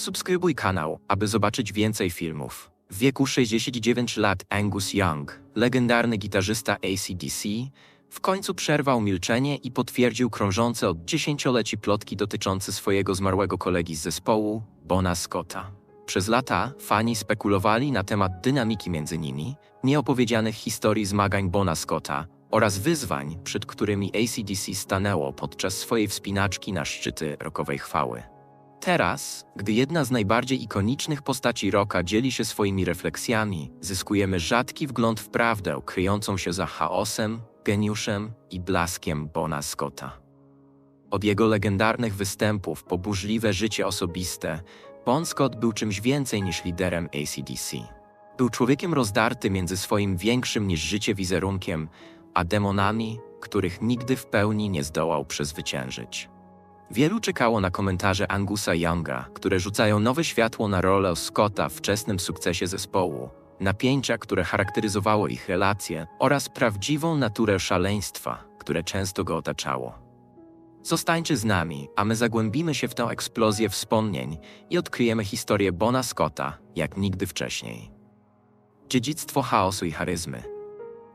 Subskrybuj kanał, aby zobaczyć więcej filmów. W wieku 69 lat Angus Young, legendarny gitarzysta ACDC, w końcu przerwał milczenie i potwierdził krążące od dziesięcioleci plotki dotyczące swojego zmarłego kolegi z zespołu, Bona Scotta. Przez lata fani spekulowali na temat dynamiki między nimi, nieopowiedzianych historii zmagań Bona Scotta oraz wyzwań, przed którymi ACDC stanęło podczas swojej wspinaczki na szczyty rokowej chwały. Teraz, gdy jedna z najbardziej ikonicznych postaci rocka dzieli się swoimi refleksjami, zyskujemy rzadki wgląd w prawdę kryjącą się za chaosem, geniuszem i blaskiem Bona Scotta. Od jego legendarnych występów po burzliwe życie osobiste, Bon Scott był czymś więcej niż liderem ACDC. Był człowiekiem rozdarty między swoim większym niż życie wizerunkiem, a demonami, których nigdy w pełni nie zdołał przezwyciężyć. Wielu czekało na komentarze Angusa Younga, które rzucają nowe światło na rolę Scotta w wczesnym sukcesie zespołu, napięcia, które charakteryzowało ich relacje oraz prawdziwą naturę szaleństwa, które często go otaczało. Zostańcie z nami, a my zagłębimy się w tę eksplozję wspomnień i odkryjemy historię Bona Scotta jak nigdy wcześniej. Dziedzictwo chaosu i charyzmy.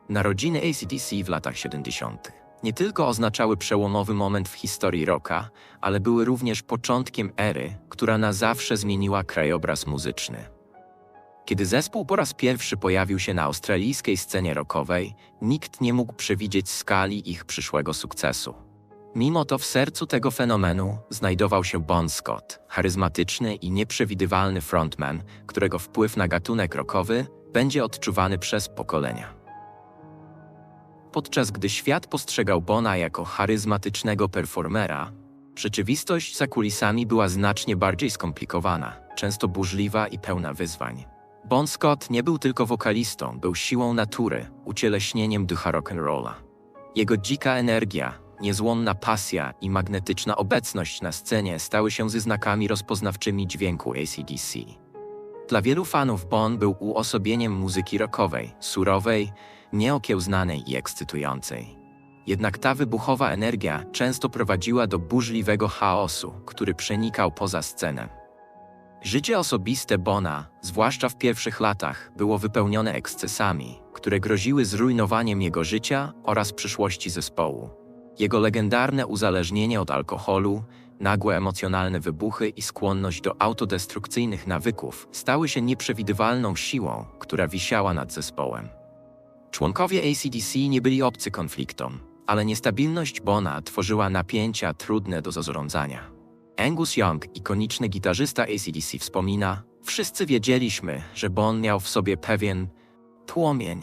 Narodziny ACDC w latach 70. nie tylko oznaczały przełomowy moment w historii rocka, ale były również początkiem ery, która na zawsze zmieniła krajobraz muzyczny. Kiedy zespół po raz pierwszy pojawił się na australijskiej scenie rockowej, nikt nie mógł przewidzieć skali ich przyszłego sukcesu. Mimo to w sercu tego fenomenu znajdował się Bon Scott, charyzmatyczny i nieprzewidywalny frontman, którego wpływ na gatunek rockowy będzie odczuwany przez pokolenia. Podczas gdy świat postrzegał Bona jako charyzmatycznego performera, rzeczywistość za kulisami była znacznie bardziej skomplikowana, często burzliwa i pełna wyzwań. Bon Scott nie był tylko wokalistą, był siłą natury, ucieleśnieniem ducha rock'n'rolla. Jego dzika energia, niezłomna pasja i magnetyczna obecność na scenie stały się znakami rozpoznawczymi dźwięku ACDC. Dla wielu fanów Bon był uosobieniem muzyki rockowej, surowej, nieokiełznanej i ekscytującej. Jednak ta wybuchowa energia często prowadziła do burzliwego chaosu, który przenikał poza scenę. Życie osobiste Bona, zwłaszcza w pierwszych latach, było wypełnione ekscesami, które groziły zrujnowaniem jego życia oraz przyszłości zespołu. Jego legendarne uzależnienie od alkoholu, nagłe emocjonalne wybuchy i skłonność do autodestrukcyjnych nawyków stały się nieprzewidywalną siłą, która wisiała nad zespołem. Członkowie ACDC nie byli obcy konfliktom, ale niestabilność Bona tworzyła napięcia trudne do zarządzania. Angus Young, ikoniczny gitarzysta ACDC, wspomina: Wszyscy wiedzieliśmy, że Bon miał w sobie pewien płomień.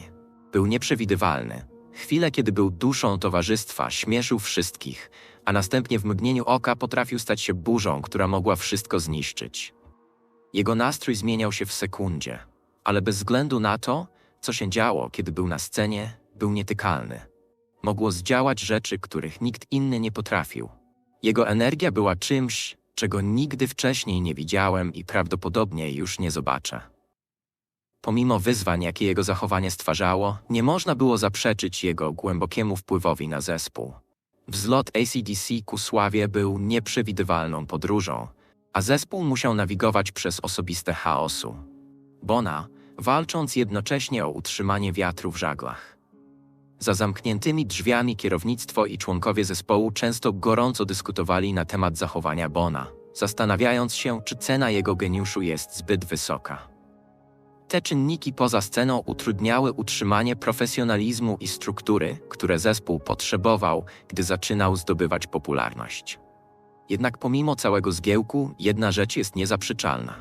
Był nieprzewidywalny. Chwilę, kiedy był duszą towarzystwa, śmieszył wszystkich, a następnie w mgnieniu oka potrafił stać się burzą, która mogła wszystko zniszczyć. Jego nastrój zmieniał się w sekundzie, ale bez względu na to, co się działo, kiedy był na scenie, był nietykalny. Mogło zdziałać rzeczy, których nikt inny nie potrafił. Jego energia była czymś, czego nigdy wcześniej nie widziałem i prawdopodobnie już nie zobaczę. Pomimo wyzwań, jakie jego zachowanie stwarzało, nie można było zaprzeczyć jego głębokiemu wpływowi na zespół. Wzlot ACDC ku sławie był nieprzewidywalną podróżą, a zespół musiał nawigować przez osobiste chaosu. Bona, walcząc jednocześnie o utrzymanie wiatru w żaglach. Za zamkniętymi drzwiami kierownictwo i członkowie zespołu często gorąco dyskutowali na temat zachowania Bona, zastanawiając się, czy cena jego geniuszu jest zbyt wysoka. Te czynniki poza sceną utrudniały utrzymanie profesjonalizmu i struktury, które zespół potrzebował, gdy zaczynał zdobywać popularność. Jednak pomimo całego zgiełku, jedna rzecz jest niezaprzeczalna.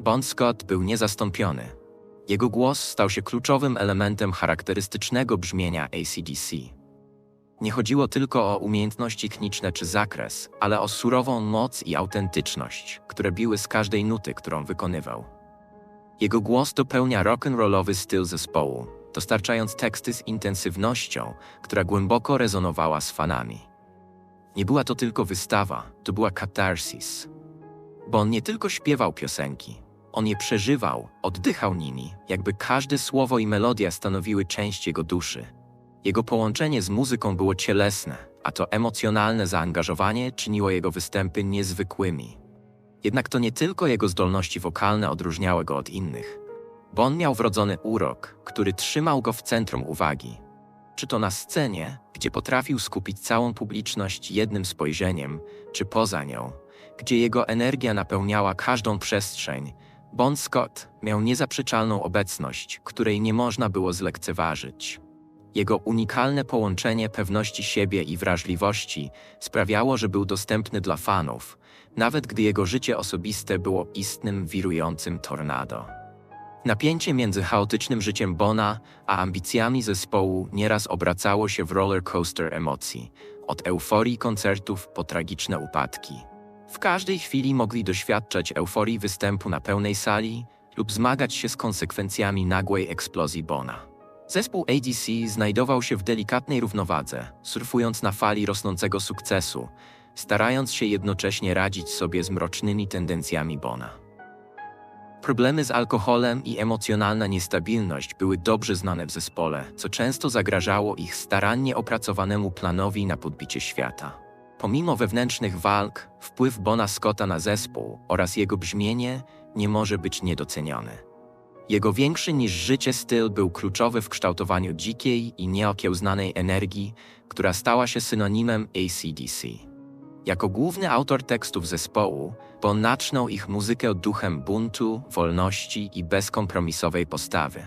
Bon Scott był niezastąpiony. Jego głos stał się kluczowym elementem charakterystycznego brzmienia ACDC. Nie chodziło tylko o umiejętności techniczne czy zakres, ale o surową moc i autentyczność, które biły z każdej nuty, którą wykonywał. Jego głos dopełnia rock'n'rollowy styl zespołu, dostarczając teksty z intensywnością, która głęboko rezonowała z fanami. Nie była to tylko wystawa, to była katarsis. Bo on nie tylko śpiewał piosenki, on je przeżywał, oddychał nimi, jakby każde słowo i melodia stanowiły część jego duszy. Jego połączenie z muzyką było cielesne, a to emocjonalne zaangażowanie czyniło jego występy niezwykłymi. Jednak to nie tylko jego zdolności wokalne odróżniały go od innych. Bon miał wrodzony urok, który trzymał go w centrum uwagi. Czy to na scenie, gdzie potrafił skupić całą publiczność jednym spojrzeniem, czy poza nią, gdzie jego energia napełniała każdą przestrzeń, Bon Scott miał niezaprzeczalną obecność, której nie można było zlekceważyć. Jego unikalne połączenie pewności siebie i wrażliwości sprawiało, że był dostępny dla fanów, nawet gdy jego życie osobiste było istnym, wirującym tornado. Napięcie między chaotycznym życiem Bona a ambicjami zespołu nieraz obracało się w roller coaster emocji, od euforii koncertów po tragiczne upadki. W każdej chwili mogli doświadczać euforii występu na pełnej sali lub zmagać się z konsekwencjami nagłej eksplozji Bona. Zespół ADC znajdował się w delikatnej równowadze, surfując na fali rosnącego sukcesu, starając się jednocześnie radzić sobie z mrocznymi tendencjami Bona. Problemy z alkoholem i emocjonalna niestabilność były dobrze znane w zespole, co często zagrażało ich starannie opracowanemu planowi na podbicie świata. Pomimo wewnętrznych walk, wpływ Bona Scotta na zespół oraz jego brzmienie nie może być niedoceniony. Jego większy niż życie styl był kluczowy w kształtowaniu dzikiej i nieokiełznanej energii, która stała się synonimem ACDC. Jako główny autor tekstów zespołu, Bon ich muzykę duchem buntu, wolności i bezkompromisowej postawy.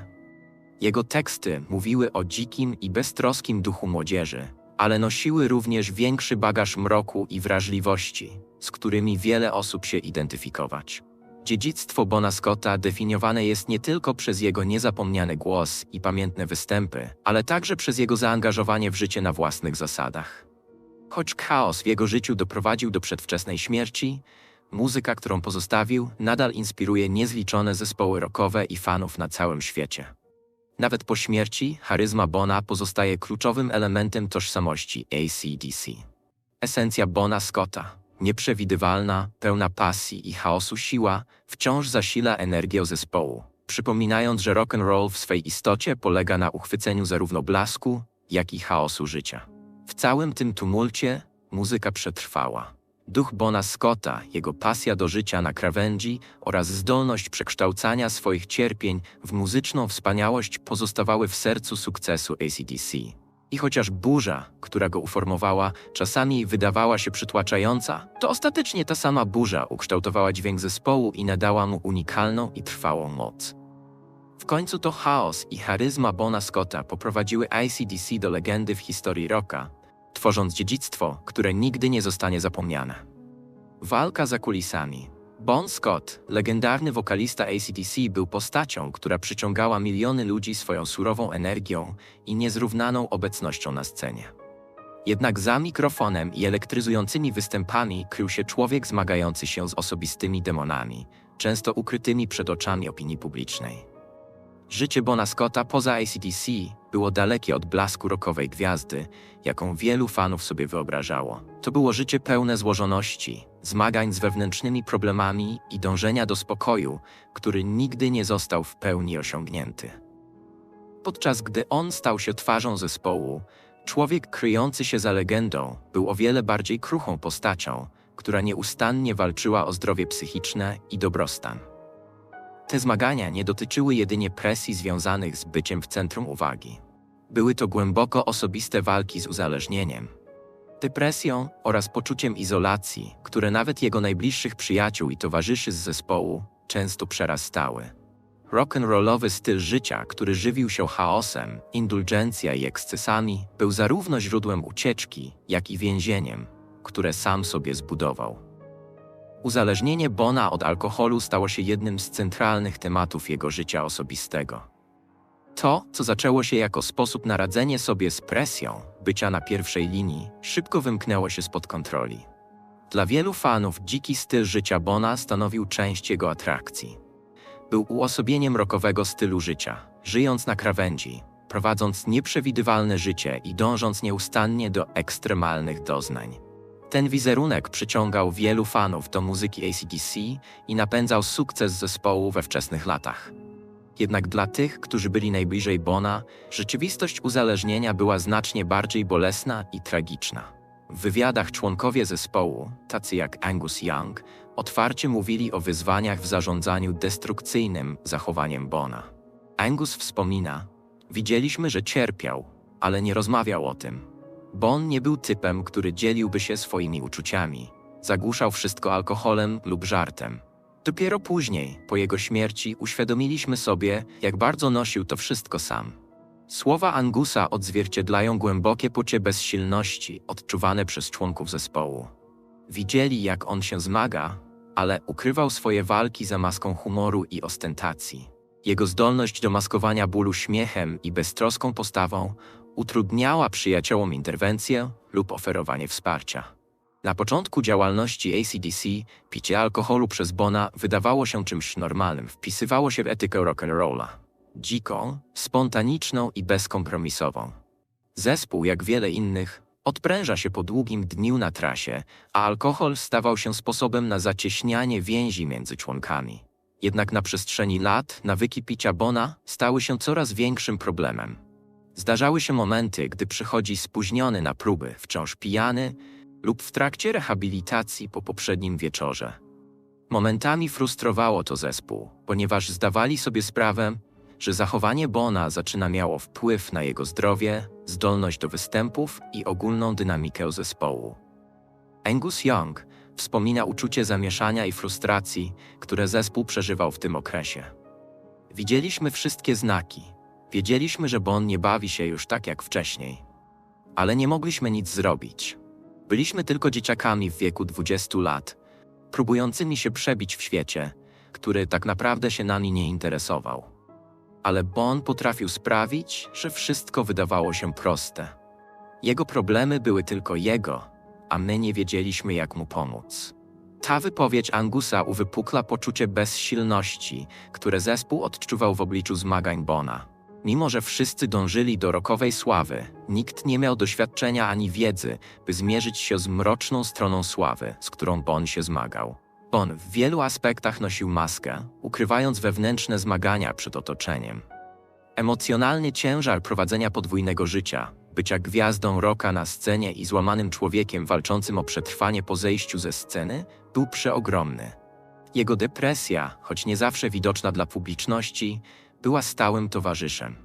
Jego teksty mówiły o dzikim i beztroskim duchu młodzieży, ale nosiły również większy bagaż mroku i wrażliwości, z którymi wiele osób się identyfikować. Dziedzictwo Bona Scotta definiowane jest nie tylko przez jego niezapomniany głos i pamiętne występy, ale także przez jego zaangażowanie w życie na własnych zasadach. Choć chaos w jego życiu doprowadził do przedwczesnej śmierci, muzyka, którą pozostawił, nadal inspiruje niezliczone zespoły rockowe i fanów na całym świecie. Nawet po śmierci, charyzma Bona pozostaje kluczowym elementem tożsamości ACDC. Esencja Bona Scotta, nieprzewidywalna, pełna pasji i chaosu siła, wciąż zasila energię zespołu, przypominając, że rock and roll w swej istocie polega na uchwyceniu zarówno blasku, jak i chaosu życia. W całym tym tumulcie muzyka przetrwała. Duch Bona Scotta, jego pasja do życia na krawędzi oraz zdolność przekształcania swoich cierpień w muzyczną wspaniałość pozostawały w sercu sukcesu ACDC. I chociaż burza, która go uformowała, czasami wydawała się przytłaczająca, to ostatecznie ta sama burza ukształtowała dźwięk zespołu i nadała mu unikalną i trwałą moc. W końcu to chaos i charyzma Bona Scotta poprowadziły ICDC do legendy w historii rocka, tworząc dziedzictwo, które nigdy nie zostanie zapomniane. Walka za kulisami. Bon Scott, legendarny wokalista ACDC, był postacią, która przyciągała miliony ludzi swoją surową energią i niezrównaną obecnością na scenie. Jednak za mikrofonem i elektryzującymi występami krył się człowiek zmagający się z osobistymi demonami, często ukrytymi przed oczami opinii publicznej. Życie Bona Scotta poza ACDC było dalekie od blasku rockowej gwiazdy, jaką wielu fanów sobie wyobrażało. To było życie pełne złożoności, zmagań z wewnętrznymi problemami i dążenia do spokoju, który nigdy nie został w pełni osiągnięty. Podczas gdy on stał się twarzą zespołu, człowiek kryjący się za legendą był o wiele bardziej kruchą postacią, która nieustannie walczyła o zdrowie psychiczne i dobrostan. Te zmagania nie dotyczyły jedynie presji związanych z byciem w centrum uwagi. Były to głęboko osobiste walki z uzależnieniem, depresją oraz poczuciem izolacji, które nawet jego najbliższych przyjaciół i towarzyszy z zespołu często przerastały. Rock'n'rollowy styl życia, który żywił się chaosem, indulgencja i ekscesami, był zarówno źródłem ucieczki, jak i więzieniem, które sam sobie zbudował. Uzależnienie Bona od alkoholu stało się jednym z centralnych tematów jego życia osobistego. To, co zaczęło się jako sposób na radzenie sobie z presją bycia na pierwszej linii, szybko wymknęło się spod kontroli. Dla wielu fanów dziki styl życia Bona stanowił część jego atrakcji. Był uosobieniem rokowego stylu życia, żyjąc na krawędzi, prowadząc nieprzewidywalne życie i dążąc nieustannie do ekstremalnych doznań. Ten wizerunek przyciągał wielu fanów do muzyki ACDC i napędzał sukces zespołu we wczesnych latach. Jednak dla tych, którzy byli najbliżej Bona, rzeczywistość uzależnienia była znacznie bardziej bolesna i tragiczna. W wywiadach członkowie zespołu, tacy jak Angus Young, otwarcie mówili o wyzwaniach w zarządzaniu destrukcyjnym zachowaniem Bona. Angus wspomina: Widzieliśmy, że cierpiał, ale nie rozmawiał o tym. Bon nie był typem, który dzieliłby się swoimi uczuciami. Zagłuszał wszystko alkoholem lub żartem. Dopiero później, po jego śmierci, uświadomiliśmy sobie, jak bardzo nosił to wszystko sam. Słowa Angusa odzwierciedlają głębokie poczucie bezsilności odczuwane przez członków zespołu. Widzieli, jak on się zmaga, ale ukrywał swoje walki za maską humoru i ostentacji. Jego zdolność do maskowania bólu śmiechem i beztroską postawą utrudniała przyjaciołom interwencję lub oferowanie wsparcia. Na początku działalności ACDC picie alkoholu przez Bona wydawało się czymś normalnym, wpisywało się w etykę rock'n'rolla. Dziką, spontaniczną i bezkompromisową. Zespół, jak wiele innych, odpręża się po długim dniu na trasie, a alkohol stawał się sposobem na zacieśnianie więzi między członkami. Jednak na przestrzeni lat nawyki picia Bona stały się coraz większym problemem. Zdarzały się momenty, gdy przychodzi spóźniony na próby, wciąż pijany lub w trakcie rehabilitacji po poprzednim wieczorze. Momentami frustrowało to zespół, ponieważ zdawali sobie sprawę, że zachowanie Bona zaczyna miało wpływ na jego zdrowie, zdolność do występów i ogólną dynamikę zespołu. Angus Young wspomina uczucie zamieszania i frustracji, które zespół przeżywał w tym okresie. Widzieliśmy wszystkie znaki. Wiedzieliśmy, że Bon nie bawi się już tak jak wcześniej. Ale nie mogliśmy nic zrobić. Byliśmy tylko dzieciakami w wieku 20 lat, próbującymi się przebić w świecie, który tak naprawdę się nami nie interesował. Ale Bon potrafił sprawić, że wszystko wydawało się proste. Jego problemy były tylko jego, a my nie wiedzieliśmy, jak mu pomóc. Ta wypowiedź Angusa uwypukla poczucie bezsilności, które zespół odczuwał w obliczu zmagań Bona. Mimo, że wszyscy dążyli do rokowej sławy, nikt nie miał doświadczenia ani wiedzy, by zmierzyć się z mroczną stroną sławy, z którą Bon się zmagał. Bon w wielu aspektach nosił maskę, ukrywając wewnętrzne zmagania przed otoczeniem. Emocjonalny ciężar prowadzenia podwójnego życia, bycia gwiazdą roka na scenie i złamanym człowiekiem walczącym o przetrwanie po zejściu ze sceny, był przeogromny. Jego depresja, choć nie zawsze widoczna dla publiczności, była stałym towarzyszem.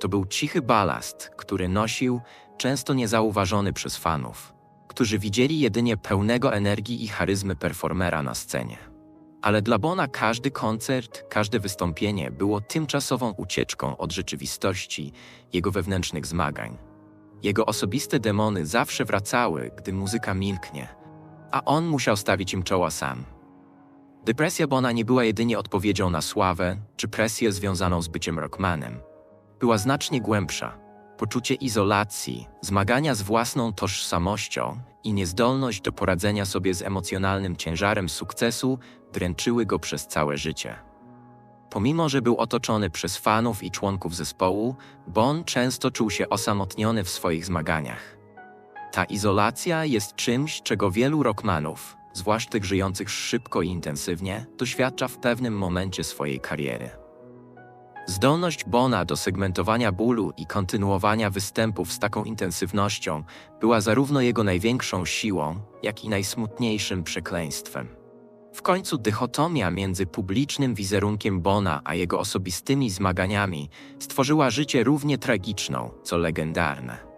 To był cichy balast, który nosił, często niezauważony przez fanów, którzy widzieli jedynie pełnego energii i charyzmy performera na scenie. Ale dla Bona każdy koncert, każde wystąpienie było tymczasową ucieczką od rzeczywistości, jego wewnętrznych zmagań. Jego osobiste demony zawsze wracały, gdy muzyka milknie, a on musiał stawić im czoła sam. Depresja Bona nie była jedynie odpowiedzią na sławę czy presję związaną z byciem rockmanem. Była znacznie głębsza. Poczucie izolacji, zmagania z własną tożsamością i niezdolność do poradzenia sobie z emocjonalnym ciężarem sukcesu dręczyły go przez całe życie. Pomimo, że był otoczony przez fanów i członków zespołu, Bon często czuł się osamotniony w swoich zmaganiach. Ta izolacja jest czymś, czego wielu rockmanów, zwłaszcza tych żyjących szybko i intensywnie, doświadcza w pewnym momencie swojej kariery. Zdolność Bona do segmentowania bólu i kontynuowania występów z taką intensywnością była zarówno jego największą siłą, jak i najsmutniejszym przekleństwem. W końcu dychotomia między publicznym wizerunkiem Bona a jego osobistymi zmaganiami stworzyła życie równie tragiczną, co legendarne.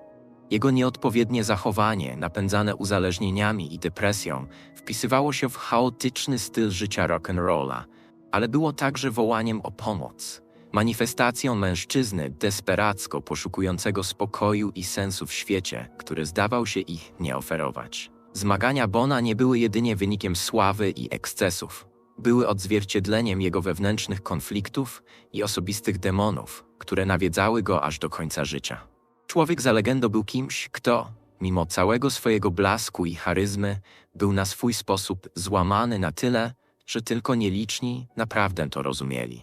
Jego nieodpowiednie zachowanie, napędzane uzależnieniami i depresją, wpisywało się w chaotyczny styl życia rock'n'rolla, ale było także wołaniem o pomoc, manifestacją mężczyzny desperacko poszukującego spokoju i sensu w świecie, który zdawał się ich nie oferować. Zmagania Bona nie były jedynie wynikiem sławy i ekscesów. Były odzwierciedleniem jego wewnętrznych konfliktów i osobistych demonów, które nawiedzały go aż do końca życia. Człowiek za legendą był kimś, kto, mimo całego swojego blasku i charyzmy, był na swój sposób złamany na tyle, że tylko nieliczni naprawdę to rozumieli.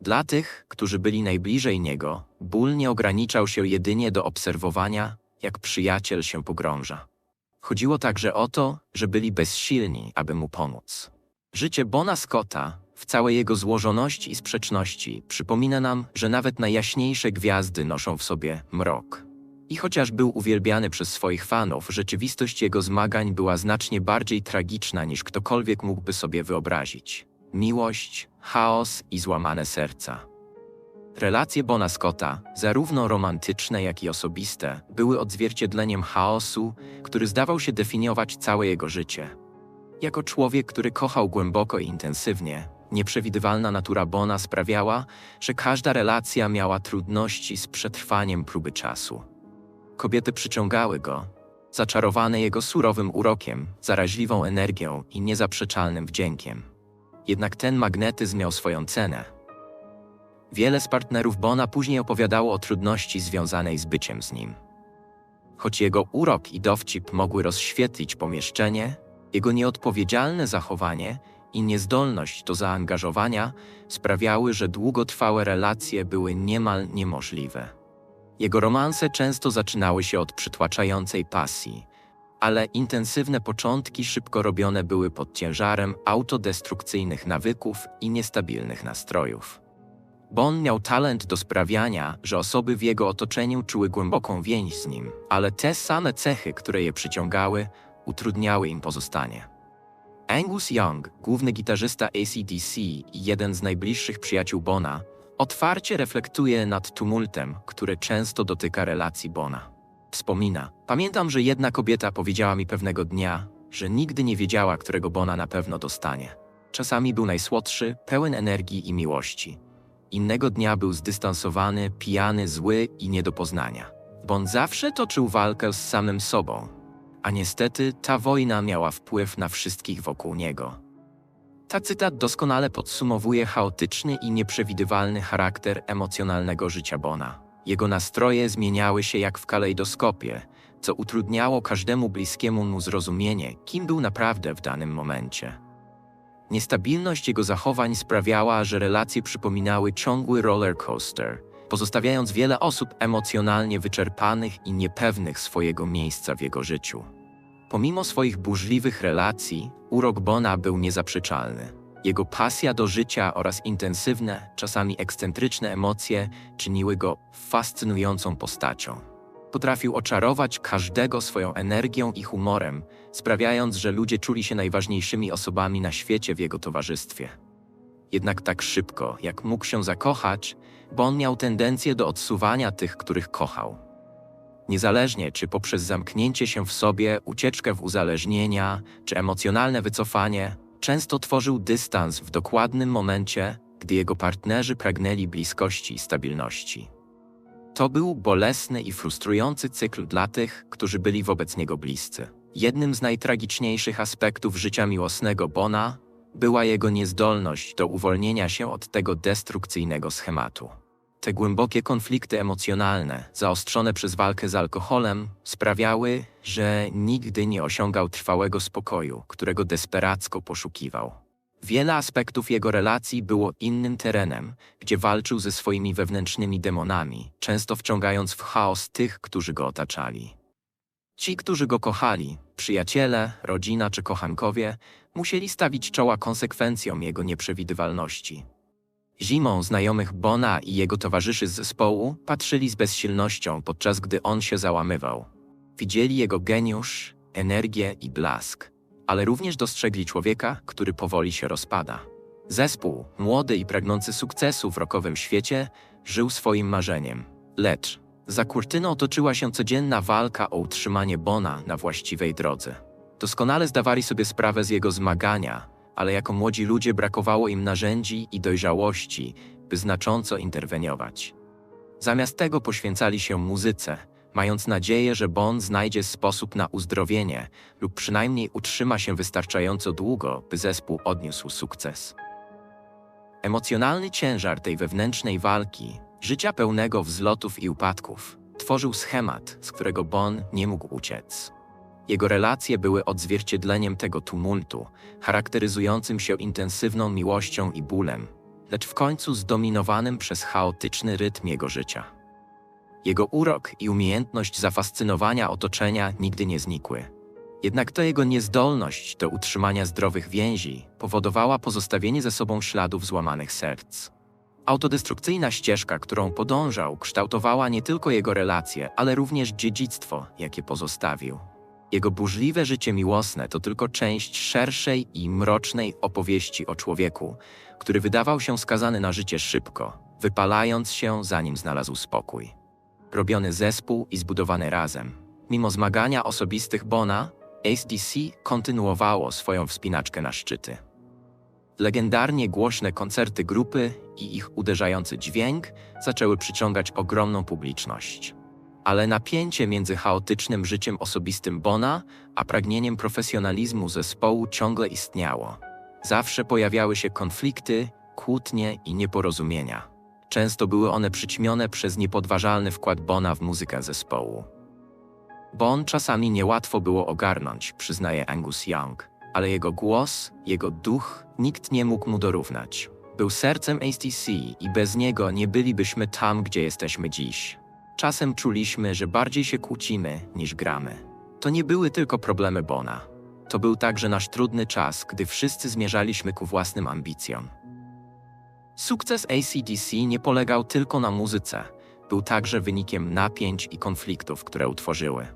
Dla tych, którzy byli najbliżej niego, ból nie ograniczał się jedynie do obserwowania, jak przyjaciel się pogrąża. Chodziło także o to, że byli bezsilni, aby mu pomóc. Życie Bona Scotta, w całej jego złożoności i sprzeczności, przypomina nam, że nawet najjaśniejsze gwiazdy noszą w sobie mrok. I chociaż był uwielbiany przez swoich fanów, rzeczywistość jego zmagań była znacznie bardziej tragiczna niż ktokolwiek mógłby sobie wyobrazić. Miłość, chaos i złamane serca. Relacje Bona Scotta, zarówno romantyczne, jak i osobiste, były odzwierciedleniem chaosu, który zdawał się definiować całe jego życie. Jako człowiek, który kochał głęboko i intensywnie, nieprzewidywalna natura Bona sprawiała, że każda relacja miała trudności z przetrwaniem próby czasu. Kobiety przyciągały go, zaczarowane jego surowym urokiem, zaraźliwą energią i niezaprzeczalnym wdziękiem. Jednak ten magnetyzm miał swoją cenę. Wiele z partnerów Bona później opowiadało o trudności związanej z byciem z nim. Choć jego urok i dowcip mogły rozświetlić pomieszczenie, jego nieodpowiedzialne zachowanie i niezdolność do zaangażowania sprawiały, że długotrwałe relacje były niemal niemożliwe. Jego romanse często zaczynały się od przytłaczającej pasji, ale intensywne początki szybko robione były pod ciężarem autodestrukcyjnych nawyków i niestabilnych nastrojów. Bon miał talent do sprawiania, że osoby w jego otoczeniu czuły głęboką więź z nim, ale te same cechy, które je przyciągały, utrudniały im pozostanie. Angus Young, główny gitarzysta ACDC i jeden z najbliższych przyjaciół Bona, otwarcie reflektuje nad tumultem, który często dotyka relacji Bona. Wspomina: Pamiętam, że jedna kobieta powiedziała mi pewnego dnia, że nigdy nie wiedziała, którego Bona na pewno dostanie. Czasami był najsłodszy, pełen energii i miłości. Innego dnia był zdystansowany, pijany, zły i nie do poznania. Bon zawsze toczył walkę z samym sobą, a niestety ta wojna miała wpływ na wszystkich wokół niego. Ta cytat doskonale podsumowuje chaotyczny i nieprzewidywalny charakter emocjonalnego życia Bona. Jego nastroje zmieniały się jak w kalejdoskopie, co utrudniało każdemu bliskiemu mu zrozumienie, kim był naprawdę w danym momencie. Niestabilność jego zachowań sprawiała, że relacje przypominały ciągły roller coaster, pozostawiając wiele osób emocjonalnie wyczerpanych i niepewnych swojego miejsca w jego życiu. Pomimo swoich burzliwych relacji, urok Bona był niezaprzeczalny. Jego pasja do życia oraz intensywne, czasami ekscentryczne emocje czyniły go fascynującą postacią. Potrafił oczarować każdego swoją energią i humorem, sprawiając, że ludzie czuli się najważniejszymi osobami na świecie w jego towarzystwie. Jednak tak szybko, jak mógł się zakochać, Bon miał tendencję do odsuwania tych, których kochał. Niezależnie czy poprzez zamknięcie się w sobie, ucieczkę w uzależnienia, czy emocjonalne wycofanie, często tworzył dystans w dokładnym momencie, gdy jego partnerzy pragnęli bliskości i stabilności. To był bolesny i frustrujący cykl dla tych, którzy byli wobec niego bliscy. Jednym z najtragiczniejszych aspektów życia miłosnego Bona była jego niezdolność do uwolnienia się od tego destrukcyjnego schematu. Te głębokie konflikty emocjonalne, zaostrzone przez walkę z alkoholem, sprawiały, że nigdy nie osiągał trwałego spokoju, którego desperacko poszukiwał. Wiele aspektów jego relacji było innym terenem, gdzie walczył ze swoimi wewnętrznymi demonami, często wciągając w chaos tych, którzy go otaczali. Ci, którzy go kochali, przyjaciele, rodzina czy kochankowie, musieli stawić czoła konsekwencjom jego nieprzewidywalności. Zimą znajomych Bona i jego towarzyszy z zespołu patrzyli z bezsilnością, podczas gdy on się załamywał. Widzieli jego geniusz, energię i blask, ale również dostrzegli człowieka, który powoli się rozpada. Zespół, młody i pragnący sukcesu w rokowym świecie, żył swoim marzeniem. Lecz za kurtyną toczyła się codzienna walka o utrzymanie Bona na właściwej drodze. Doskonale zdawali sobie sprawę z jego zmagania, ale jako młodzi ludzie brakowało im narzędzi i dojrzałości, by znacząco interweniować. Zamiast tego poświęcali się muzyce, mając nadzieję, że Bon znajdzie sposób na uzdrowienie lub przynajmniej utrzyma się wystarczająco długo, by zespół odniósł sukces. Emocjonalny ciężar tej wewnętrznej walki, życia pełnego wzlotów i upadków, tworzył schemat, z którego Bon nie mógł uciec. Jego relacje były odzwierciedleniem tego tumultu, charakteryzującym się intensywną miłością i bólem, lecz w końcu zdominowanym przez chaotyczny rytm jego życia. Jego urok i umiejętność zafascynowania otoczenia nigdy nie znikły. Jednak to jego niezdolność do utrzymania zdrowych więzi powodowała pozostawienie ze sobą śladów złamanych serc. Autodestrukcyjna ścieżka, którą podążał, kształtowała nie tylko jego relacje, ale również dziedzictwo, jakie pozostawił. Jego burzliwe życie miłosne to tylko część szerszej i mrocznej opowieści o człowieku, który wydawał się skazany na życie szybko, wypalając się, zanim znalazł spokój. Robiony zespół i zbudowany razem. Mimo zmagania osobistych Bona, ACDC kontynuowało swoją wspinaczkę na szczyty. Legendarnie głośne koncerty grupy i ich uderzający dźwięk zaczęły przyciągać ogromną publiczność. Ale napięcie między chaotycznym życiem osobistym Bona a pragnieniem profesjonalizmu zespołu ciągle istniało. Zawsze pojawiały się konflikty, kłótnie i nieporozumienia. Często były one przyćmione przez niepodważalny wkład Bona w muzykę zespołu. Bon czasami niełatwo było ogarnąć, przyznaje Angus Young, ale jego głos, jego duch, nikt nie mógł mu dorównać. Był sercem ACC i bez niego nie bylibyśmy tam, gdzie jesteśmy dziś. Czasem czuliśmy, że bardziej się kłócimy niż gramy. To nie były tylko problemy Bona. To był także nasz trudny czas, gdy wszyscy zmierzaliśmy ku własnym ambicjom. Sukces ACDC nie polegał tylko na muzyce, był także wynikiem napięć i konfliktów, które utworzyły.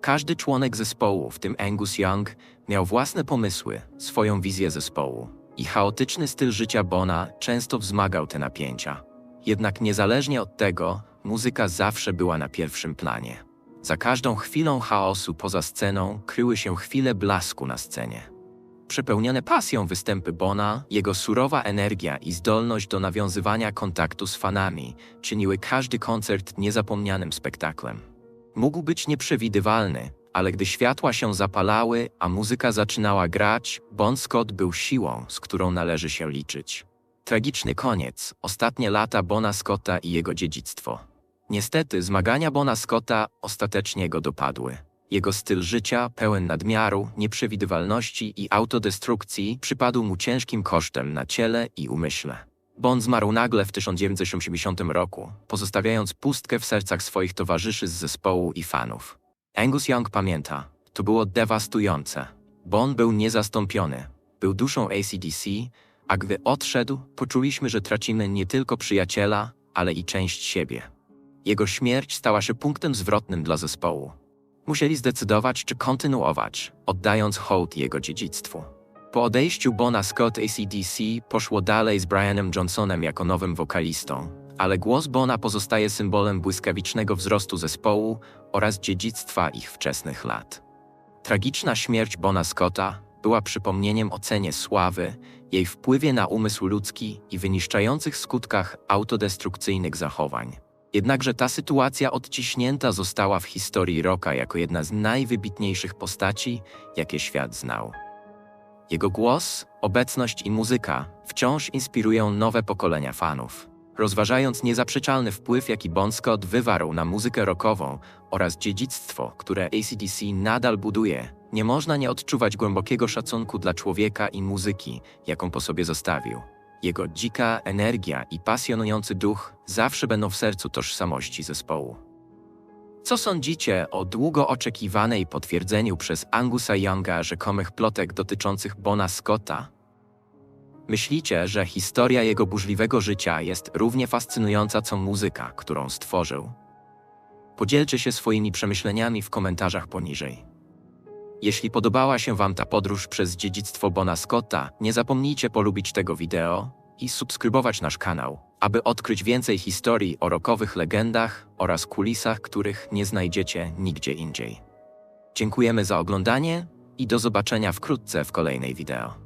Każdy członek zespołu, w tym Angus Young, miał własne pomysły, swoją wizję zespołu. I chaotyczny styl życia Bona często wzmagał te napięcia. Jednak niezależnie od tego, muzyka zawsze była na pierwszym planie. Za każdą chwilą chaosu poza sceną kryły się chwile blasku na scenie. Przepełnione pasją występy Bona, jego surowa energia i zdolność do nawiązywania kontaktu z fanami czyniły każdy koncert niezapomnianym spektaklem. Mógł być nieprzewidywalny, ale gdy światła się zapalały, a muzyka zaczynała grać, Bon Scott był siłą, z którą należy się liczyć. Tragiczny koniec, ostatnie lata Bona Scotta i jego dziedzictwo. Niestety zmagania Bona Scotta ostatecznie go dopadły. Jego styl życia, pełen nadmiaru, nieprzewidywalności i autodestrukcji, przypadł mu ciężkim kosztem na ciele i umyśle. Bon zmarł nagle w 1980 roku, pozostawiając pustkę w sercach swoich towarzyszy z zespołu i fanów. Angus Young pamięta, to było dewastujące. Bon był niezastąpiony, był duszą ACDC, a gdy odszedł, poczuliśmy, że tracimy nie tylko przyjaciela, ale i część siebie. Jego śmierć stała się punktem zwrotnym dla zespołu. Musieli zdecydować, czy kontynuować, oddając hołd jego dziedzictwu. Po odejściu Bona Scott ACDC poszło dalej z Brianem Johnsonem jako nowym wokalistą, ale głos Bona pozostaje symbolem błyskawicznego wzrostu zespołu oraz dziedzictwa ich wczesnych lat. Tragiczna śmierć Bona Scotta była przypomnieniem o cenie sławy, jej wpływie na umysł ludzki i wyniszczających skutkach autodestrukcyjnych zachowań. Jednakże ta sytuacja odciśnięta została w historii rocka jako jedna z najwybitniejszych postaci, jakie świat znał. Jego głos, obecność i muzyka wciąż inspirują nowe pokolenia fanów. Rozważając niezaprzeczalny wpływ, jaki Bon Scott wywarł na muzykę rockową oraz dziedzictwo, które ACDC nadal buduje, nie można nie odczuwać głębokiego szacunku dla człowieka i muzyki, jaką po sobie zostawił. Jego dzika energia i pasjonujący duch zawsze będą w sercu tożsamości zespołu. Co sądzicie o długo oczekiwanej potwierdzeniu przez Angusa Younga rzekomych plotek dotyczących Bona Scotta? Myślicie, że historia jego burzliwego życia jest równie fascynująca co muzyka, którą stworzył? Podzielcie się swoimi przemyśleniami w komentarzach poniżej. Jeśli podobała się Wam ta podróż przez dziedzictwo Bona Scotta, nie zapomnijcie polubić tego wideo i subskrybować nasz kanał, aby odkryć więcej historii o rokowych legendach oraz kulisach, których nie znajdziecie nigdzie indziej. Dziękujemy za oglądanie i do zobaczenia wkrótce w kolejnej wideo.